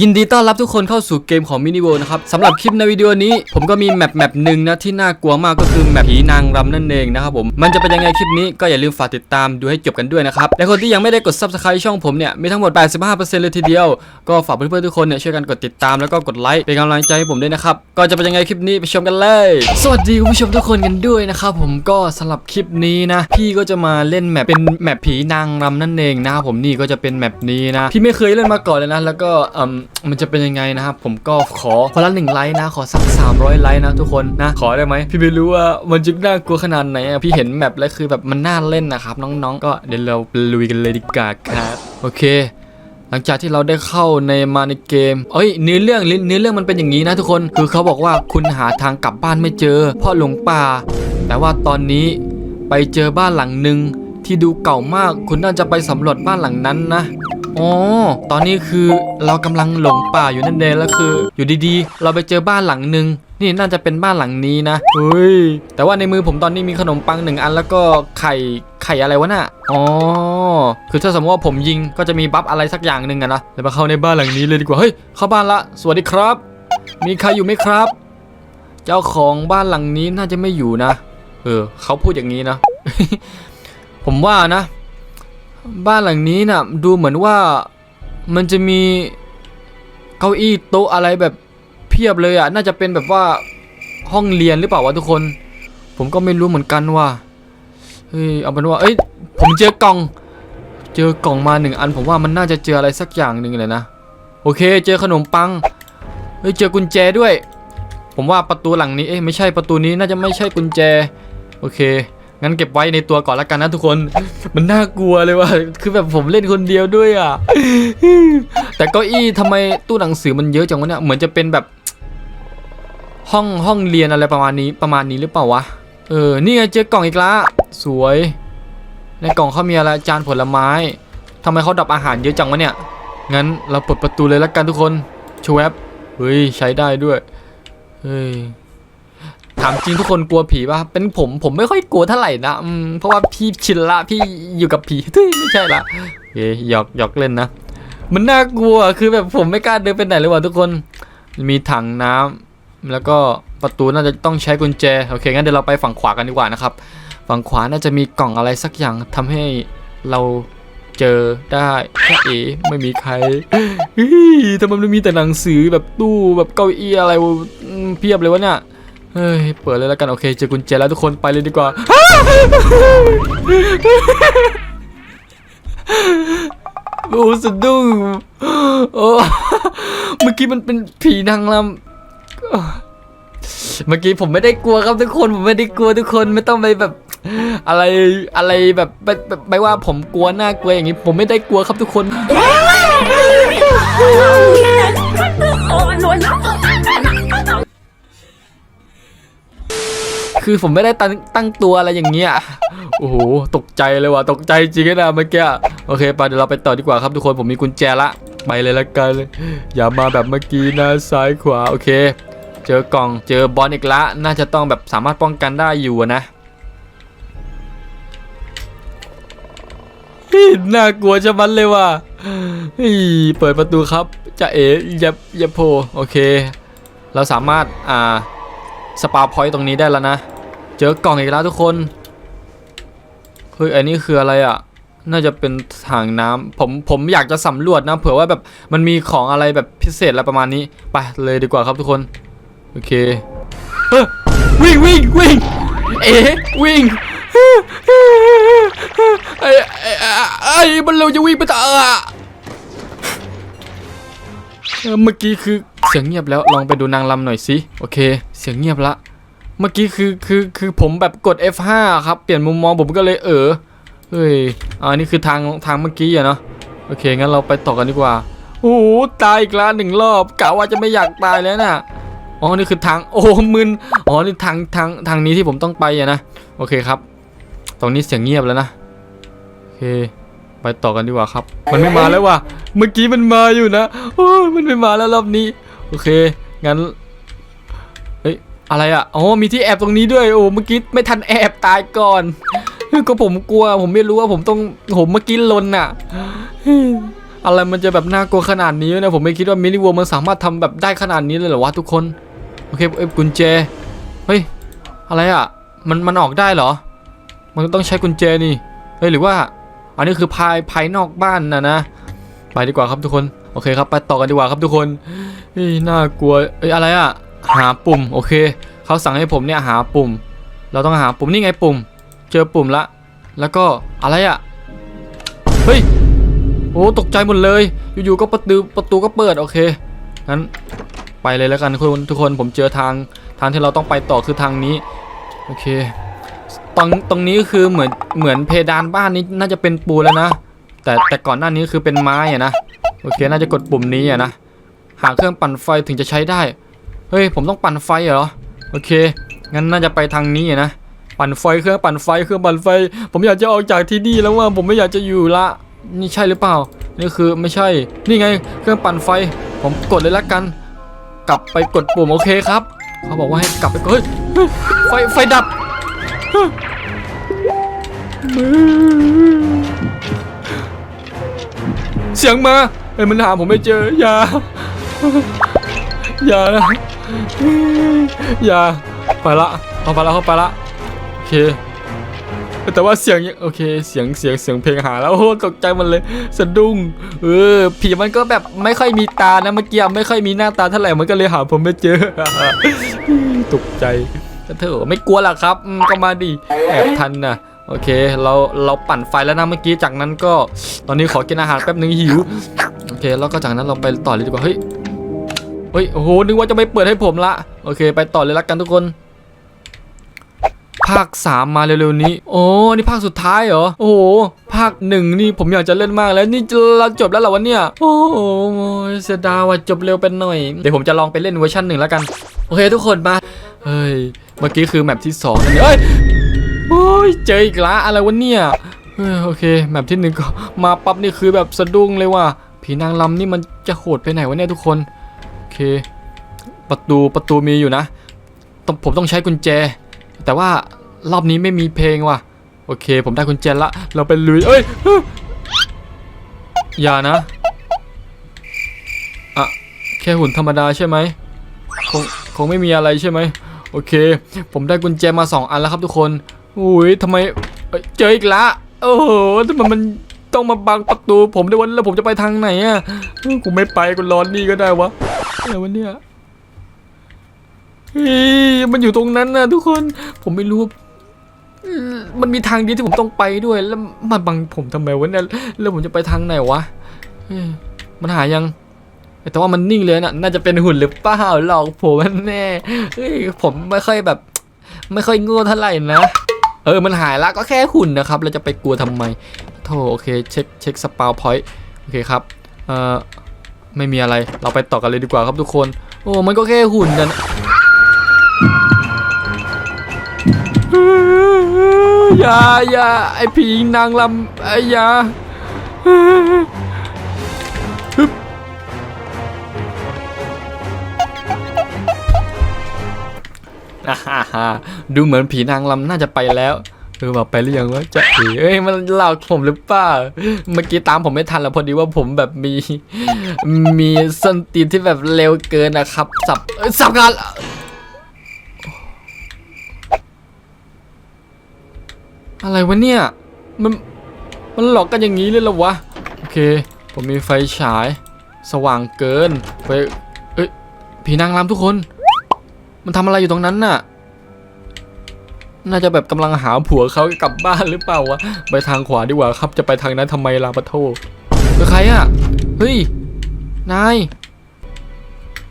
ยินดีต้อนรับทุกคนเข้าสู่เกมของมินิ o วนะครับสำหรับคลิปในวิดีโอนี้ ผมก็มีแมปแมปหนึ่งนะที่น่ากลัวมากก็คือแมปผีนางรำนั่นเองนะครับผมมันจะเป็นยังไงคลิปนี้ก็อย่าลืมฝากติดตามดูให้จบกันด้วยนะครับและคนที่ยังไม่ได้กด subscribe ช่องผมเนี่ยมีทั้งหมด 85%เลยทีเดียว ก็ฝากเพื่อนๆทุกคนเนี่ยช่วยกันกดติดตามแล้วก็กดไลค์เป็นกำลังใจให้ผมด้วยนะครับก็จะเป็นยังไงคลิปนี้ไปชมกันเลย สวัสดีคุณผู้ชมทุกคนกันด้วยนะครับผมก็สำหรับคลิปนี้นะพี่ก็จะมาเล่นแมปเป็นแมปผีนางรำนั่นเองนะครับผมนี่ก็จะเป็นแมปนี้นะพี่ไม่เคยเล่นมาก่อนเลยนะแล้วก็อืมมันจะเป็นยังไงนะครับผมก็ขอคนละหนึ่งไลค์นะขอสัก300ไลค์นะทุกคนนะขอได้ไหมพี่ไม่รู้ว่ามันจะน่ากลัวขนาดไหนอะพี่เห็นแมปแล้วคือแบบมันน่าเล่นนะครับน้องๆ ก็เดี๋ยวเราลุยกันเลยดีกว่าครับโอเคหลังจากที่เราได้เข้าในมาในเกม เอ้ยเนื้อเรื่องเนื้อเรื่องมันเป็นอย่างนี้นะทุกคน คือเขาบอกว่าคุณหาทางกลับบ้านไม่เจอ เพ่อหลงป่า แต่ว่าตอนนี้ไปเจอบ้านหลังหนึ่งที่ดูเก่ามาก คุณน่าจะไปสำรวจบ้านหลังนั้นนะ อ๋อ ตอนนี้คือเรากำลังหลงป่าอยู่นั่นเองแล้วคือ อยู่ดีๆ เราไปเจอบ้านหลังหนึ่งนี่น่าจะเป็นบ้านหลังนี้นะเฮ้ย แต่ว่าในมือผมตอนนี้มีขนมปังหนึ่งอันแล้วก็ไข่ไข่อะไรวะน่ะ อ๋อ คือถ้าสมมติว่าผมยิงก็จะมีบัฟอะไรสักอย่างหนึ่งอะนะเดี๋ยวมาเข้าในบ้านหลังนี้เลยดีกว่า เฮ้ย เข้าบ้านละ สวัสดีครับ มีใครอยู่ไหมครับ เจ้าของบ้านหลังนี้น่าจะไม่อยู่นะ เออ เขาพูดอย่างนี้นะ ผมว่านะ บ้านหลังนี้น่ะดูเหมือนว่ามันจะมีเก้าอี้โต๊ะอะไรแบบเพียบเลยอะ น่าจะเป็นแบบว่าห้องเรียนหรือเปล่าวะทุกคน ผมก็ไม่รู้เหมือนกันว่าเฮ้ยเอาเป็นว่าเอ้ยผมเจอกล่อง เจอกล่องมาหนึ่งอัน ผมว่ามันน่าจะเจออะไรสักอย่างหนึ่งเลยนะโอเค เจอขนมปังเฮ้ยเจอกุญแจด้วย ผมว่าประตูหลังนี้เอ้ยไม่ใช่ประตูนี้น่าจะไม่ใช่กุญแจ โอเค งั้นเก็บไว้ในตัวก่อนละกันนะทุกคน มันน่ากลัวเลยว่ะ คือแบบผมเล่นคนเดียวด้วยอะ แต่เก้าอี้ทำไมตู้หนังสือมันเยอะจังวะเนี่ย เหมือนจะเป็นแบบห้องห้องเรียนอะไรประมาณนี้ประมาณนี้หรือเปล่าวะ เออ นี่ไงเจอกล่องอีกละ สวย ในกล่องเขามีอะไรจานผลไม้ทำไมเขาดับอาหารเยอะจังวะเนี่ย งั้นเราเปิดประตูเลยละกันทุกคนชวบเฮ้ยใช้ได้ด้วย เฮ้ย ถามจริงทุกคนกลัวผีป่ะ เป็นผมผมไม่ค่อยกลัวเท่าไหร่นะอืมเพราะว่าพี่ชินละพี่อยู่กับผีทุยไม่ใช่ละเฮ้ยหยอกหยอกเล่นนะ มันน่ากลัวคือแบบผมไม่กล้าเดินไปไหนเลยว่ะทุกคน มีถังน้ำแล้วก็ประตูน่าจะต้องใช้กุญแจโอเคงั้นเดี๋ยวเราไปฝั่งขวากันดีกว่านะครับ ฝั่งขวาน่าจะมีกล่องอะไรสักอย่างทำให้เราเจอได้แค่เอ๋ไม่มีใครเฮ้ยทำไมมันมีแต่หนังสือแบบตู้แบบเก้าอี้อะไรเพียบเลยวะเนี่ย เฮ้ย เปิดเลยแล้วกัน โอเค เจอกุญแจแล้วทุกคนไปเลยดีกว่า โอ้สะดุ้งโอ้เมื่อกี้มันเป็นผีนางรำเมื่อกี้ผมไม่ได้กลัวครับทุกคน ผมไม่ได้กลัวทุกคน ไม่ต้องไปแบบ อะไร อะไรแบบไม่ไม่ไม่ว่าผมกลัวน่ากลัวอย่างนี้ ผมไม่ได้กลัวครับทุกคน คือผมไม่ได้ตั้งตั้งตัวอะไรอย่างเงี้ย โอ้โห ตกใจเลยว่ะ ตกใจจริงนะเมื่อกี้ โอเคไปเดี๋ยวเราไปต่อดีกว่าครับทุกคน ผมมีกุญแจละ ไปเลยละกัน อย่ามาแบบเมื่อกี้นะซ้ายขวา โอเค เจอกล่อง เจอบอลอีกละ น่าจะต้องแบบสามารถป้องกันได้อยู่นะน่ากลัวจะมันเลยว่ะเฮ้ยเปิดประตูครับจะเอ๋อย่าอย่าโผล่โอเค เราสามารถ อ่า สปาพอยต์ตรงนี้ได้แล้วนะ เจอกล่องอีกแล้วทุกคน เฮ้ยอันนี้คืออะไรอะ น่าจะเป็นถังน้ำผมผมอยากจะสำรวจนะ เผื่อว่าแบบมันมีของอะไรแบบพิเศษอะไรประมาณนี้ ไปเลยดีกว่าครับทุกคน โอเคเฮ้ยวิ่งวิ่งวิ่งเอ๊วิ่งไอ้ไอ้ไอ้ไอ้มันเราจะวิ่งไปต่ออะเออเมื่อกี้คือเสียงเงียบแล้วลองไปดูนางลำหน่อยสิโอเค เสียงเงียบละ เมื่อกี้คือคือคือผมแบบกด F5 ครับ เปลี่ยนมุมมองผมก็เลยเออเฮ้ยอ่านี่คือทางทางเมื่อกี้อะเนาะโอเคงั้นเราไปต่อกันดีกว่าโอ้โหตายอีกแล้วหนึ่งรอบกะว่าจะไม่อยากตายแล้วน่ะอ๋อนี่คือทางโอ้มึนอ๋อนี่ทางทางทางนี้ที่ผมต้องไปอะนะโอเคครับ ตรงนี้เสียงเงียบแล้วนะโอเคไปต่อกันดีกว่าครับ มันไม่มาแล้วว่ะเมื่อกี้มันมาอยู่นะโอ้ยมันไม่มาแล้วรอบนี้ โอเคงั้น อะไรอะอ๋อมีที่แอบตรงนี้ด้วย โอ้ เมื่อกี้ไม่ทันแอบตายก่อนเฮ้ยก็ผมกลัว ผมไม่รู้ว่าผมต้องผมเมื่อกี้ลนอะ อะไรมันจะแบบน่ากลัวขนาดนี้นะ ผมไม่คิดว่ามินิวมันสามารถทำแบบได้ขนาดนี้เลยเหรอวะทุกคน โอเคเอ้กุญแจ เฮ้ย อะไรอะ มันมันออกได้เหรอ มันต้องใช้กุญแจนี่ เฮ้ยหรือว่า อันนี้คือภายภายนอกบ้านนะนะ ไปดีกว่าครับทุกคน โอเคครับ ไปต่อกันดีกว่าครับทุกคนเฮ้ยน่ากลัว เอ้ยอะไรอะ หาปุ่มโอเคเขาสั่งให้ผมเนี่ยหาปุ่ม เราต้องหาปุ่มนี่ไงปุ่ม เจอปุ่มละ แล้วก็อะไรอะเฮ้ยโอ้ตกใจหมดเลย อยู่ๆก็ประตูประตูก็เปิดโอเคงั้นไปเลยแล้วกันทุกคนทุกคนผมเจอทางทางที่เราต้องไปต่อคือทางนี้โอเคตรงตรงนี้คือเหมือนเหมือนเพดานบ้านนี้น่าจะเป็นปูแล้วนะ แต่แต่ก่อนหน้านี้คือเป็นไม้อะนะโอเคน่าจะกดปุ่มนี้อะนะหาเครื่องปั่นไฟถึงจะใช้ได้ ฮ้ย ผมต้องปั่นไฟเหรอ โอเค งั้นน่าจะไปทางนี้นะ ปั่นไฟเครื่องปั่นไฟเครื่องปั่นไฟ ผมอยากจะออกจากที่นี่แล้วว่าผมไม่อยากจะอยู่ละ นี่ใช่หรือเปล่า นี่คือไม่ใช่ นี่ไงเครื่องปั่นไฟ ผมกดเลยละกัน กลับไปกดปุ่มโอเคครับ เขาบอกว่าให้กลับไปกดเฮ้ยเฮ้ย ไฟไฟดับ เสียงมาเอ้ยมันหาผมไม่เจออย่าอย่านะ อย่าไปละเอาไปละเข้าไปละโอเค แต่ว่าเสียงโอเคเสียงเสียงเสียงเพลงหาแล้วโอ้ตกใจมันเลยสะดุ้งเออผีมันก็แบบไม่ค่อยมีตานะเมื่อกี้ไม่ค่อยมีหน้าตาเท่าไหร่มันก็เลยหาผมไม่เจอตกใจเธอไม่กลัวหรอครับก็มาดิแอบทันนะโอเค เราเราปั่นไฟแล้วนะเมื่อกี้จากนั้นก็ ตอนนี้ขอกินอาหารแป๊บนึงหิวโอเค แล้วก็จากนั้นเราไปต่อเลยดีกว่าเฮ้ย เฮ้ยโอ้โหนึกว่าจะไม่เปิดให้ผมละโอเค ไปต่อเลยละกันทุกคน ภาค 3 มาเร็วๆนี้ โอ้นี่ภาคสุดท้ายเหรอโอ้โหภาคหนึ่งนี่ผมอยากจะเล่นมากแล้วนี่เราจบแล้วเหรอวะเนี่ยโอ้โหเสียดายว่าจบเร็วไปหน่อยเดี๋ยวผมจะลองไปเล่นเวอร์ชันหนึ่งแล้วกันโอเคทุกคนมาเฮ้ยเมื่อกี้คือแมปที่สองนั่นเฮ้ยโอ้ยเจออีกละอะไรวะเนี่ยเฮ้ยโอเคแมปที่หนึ่งก็มาปั๊บนี่คือแบบสะดุ้งเลยว่ะผีนางลำนี่มันจะโหดไปไหนวะเนี่ยทุกคน เค ประตูประตูมีอยู่นะต้องผมต้องใช้กุญแจ แต่ว่ารอบนี้ไม่มีเพลงว่ะ โอเค ผมได้กุญแจละ เราไปลุยเอ้ยอย่านะอะแค่หุ่นธรรมดาใช่ไหมคงคงไม่มีอะไรใช่ไหมโอเค ผมได้กุญแจมาสองอันแล้วครับทุกคนอุ้ยทำไมเอ้ยเจออีกละโอ้โหทำไมมัน ต้องมาบังประตูผมด้วยวันแล้วผมจะไปทางไหนอะกูไม่ไปกูรอนนี่ก็ได้วะอะไรวะเนี่ยมันอยู่ตรงนั้นนะทุกคนผมไม่รู้มันมีทางเดียวที่ผมต้องไปด้วย แล้วมันบังผมทำไมวะเนี่ยแล้วผมจะไปทางไหนวะมันหายัง แต่ว่ามันนิ่งเลยน่ะน่าจะเป็นหุ่นหรือเปล่าหลอกผมแน่เฮ้ยผมไม่ค่อยแบบ ไม่ค่อยโง่เท่าไหร่นะเออมันหายละก็แค่หุ่นนะครับ เราจะไปกลัวทำไม โธ่โอเคเช็คเช็คสปาวพอยต์โอเคครับเอ่อไม่มีอะไรเราไปต่อกันเลยดีกว่าครับทุกคน โอ้มันก็แค่หุ่นนอย่าอย่าไอผีนางลำไออย่าฮึบอ่าฮ่าฮ่าดูเหมือนผีนางลำน่าจะไปแล้ว ออบอกไปหรือยังวะจะเอ๋เอ้ยมันหลอกผมหรือเปล่าเมื่อกี้ตามผมไม่ทันแล้วพอดีว่าผมแบบมี มีส้นตีนที่แบบเร็วเกินนะครับ สับเอ้ยสับกันอะไรวะเนี่ย มัน มันหลอกกันอย่างนี้เลยหรอวะ โอเค ผมมีไฟฉาย สว่างเกิน ไป เอ้ย ผีนางรำทุกคน มันทำอะไรอยู่ตรงนั้นน่ะ น่าจะแบบกำลังหาผัวเขากลับบ้านหรือเปล่าวะไปทางขวาดีกว่าครับ จะไปทางนั้นทำไมล่ะปะโทคือใครอะเฮ้ยนาย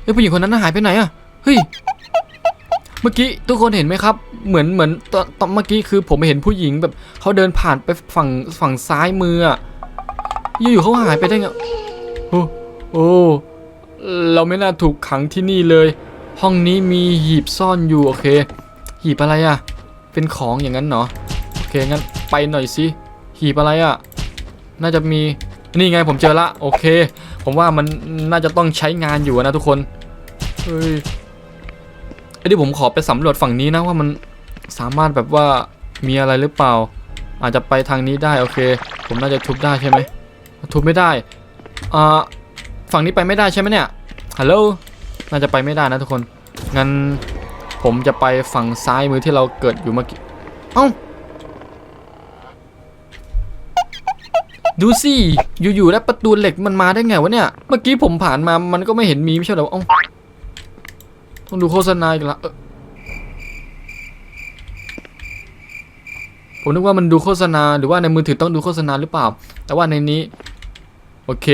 เฮ้ยผู้หญิงคนนั้นหายไปไหนอะเฮ้ยเมื่อกี้ทุกคนเห็นไหมครับ เหมือนเหมือนตอนตอนเมื่อกี้คือผมเห็นผู้หญิงแบบเขาเดินผ่านไปฝั่งฝั่งซ้ายมืออะอยู่ๆเขาหายไปได้ไงโอ้โอ้เราไม่น่าถูกขังที่นี่เลย ห้องนี้มีหีบซ่อนอยู่โอเค หีบอะไรอะ เป็นของอย่างนั้นเนาะโอเคงั้นไปหน่อยสิหีบอะไรอะน่าจะมีนี่ไงผมเจอละโอเค ผมว่ามันน่าจะต้องใช้งานอยู่นะทุกคนเฮ้ยไอ้ที่ผมขอไปสำรวจฝั่งนี้นะว่ามันสามารถแบบว่ามีอะไรหรือเปล่า อาจจะไปทางนี้ได้โอเค ผมน่าจะทุบได้ใช่ไหมทุบไม่ได้อ่าฝั่งนี้ไปไม่ได้ใช่ไหมเนี่ยฮัลโหลน่าจะไปไม่ได้นะทุกคนงั้น ผมจะไปฝั่งซ้ายมือที่เราเกิดอยู่เมื่อกี้ เอ้า ดูสิ อยู่ๆแล้วประตูเหล็กมันมาได้ไงวะเนี่ย เมื่อกี้ผมผ่านมามันก็ไม่เห็นมีไม่ใช่เหรอเอ้า ต้องดูโฆษณาอีกละผมนึกว่ามันดูโฆษณาหรือว่าในมือถือต้องดูโฆษณาหรือเปล่า แต่ว่าในนี้ โอเค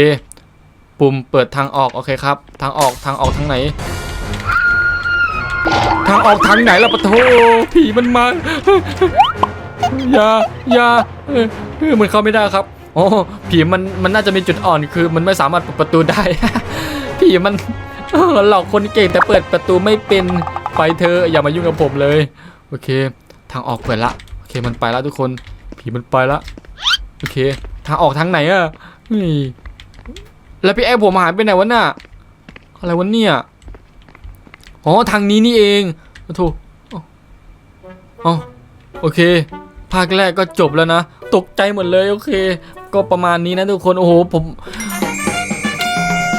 ปุ่มเปิดทางออก โอเคครับ ทางออกทางออกทางไหน ทางออกทางไหนล่ะปะโถผีมันมาอย่าอย่าเออมันเข้าไม่ได้ครับโอ้ผีมันมันน่าจะมีจุดอ่อนคือ มันไม่สามารถเปิดประตูได้ ผีมันหลอกคนเก่งแต่เปิดประตูไม่เป็นไปเธออย่ามายุ่งกับผมเลย โอเค ทางออกเปิดละโอเคมันไปแล้วทุกคน ผีมันไปละโอเค ทางออกทางไหนอะเฮ้ยแล้วพี่แอ๊ผมหายไปไหนวะน่ะอะไรวะเนี่ย อ๋อทางนี้นี่เองโอ้โถอ๋ออ๋อโอเค ภาคแรกก็จบแล้วนะ ตกใจหมดเลยโอเค ก็ประมาณนี้นะทุกคน โอ้โห ผม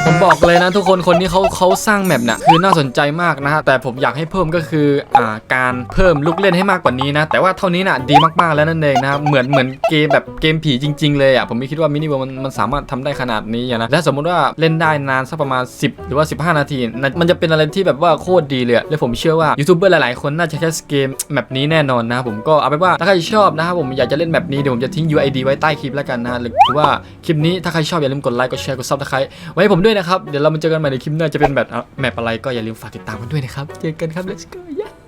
ผมบอกเลยนะทุกคนคนที่เขาเขาสร้างแมปน่ะคือน่าสนใจมากนะฮะแต่ผมอยากให้เพิ่มก็คืออ่าการเพิ่มลูกเล่นให้มากกว่านี้นะแต่ว่าเท่านี้น่ะดีมากๆแล้วนั่นเองนะเหมือนเหมือนเกมแบบเกมผีจริง ๆ เลยอะผมไม่คิดว่ามินิเวิร์มันมันสามารถทำได้ขนาดนี้นะและสมมุติว่าเล่นได้นานสักประมาณ 10 หรือว่า 15 นาทีนะมันจะเป็นอะไรที่แบบว่าโคตรดีเลยและผมเชื่อว่ายูทูบเบอร์หลายๆ คนน่าจะใช้เกมแมปนี้แน่นอนนะผมก็เอาเป็นว่าถ้าใครชอบนะครับผมอยากจะเล่นแบบนี้เดี๋ยวผมจะทิ้ง UID ไว้ใต้คลิปแล้วกันนะหรือว่าคลิปนี้ถ้าใครชอบอย่าลืมกดไลค์กดแชร์กดซับสไครต์ไว้ผมด้วยนะครับ เดี๋ยวเรามาเจอกันใหม่ในคลิปหน้าจะเป็นแบบอะแมปอะไรก็อย่าลืมฝากติดตามกันด้วยนะครับ เจอกันครับ let's go yeah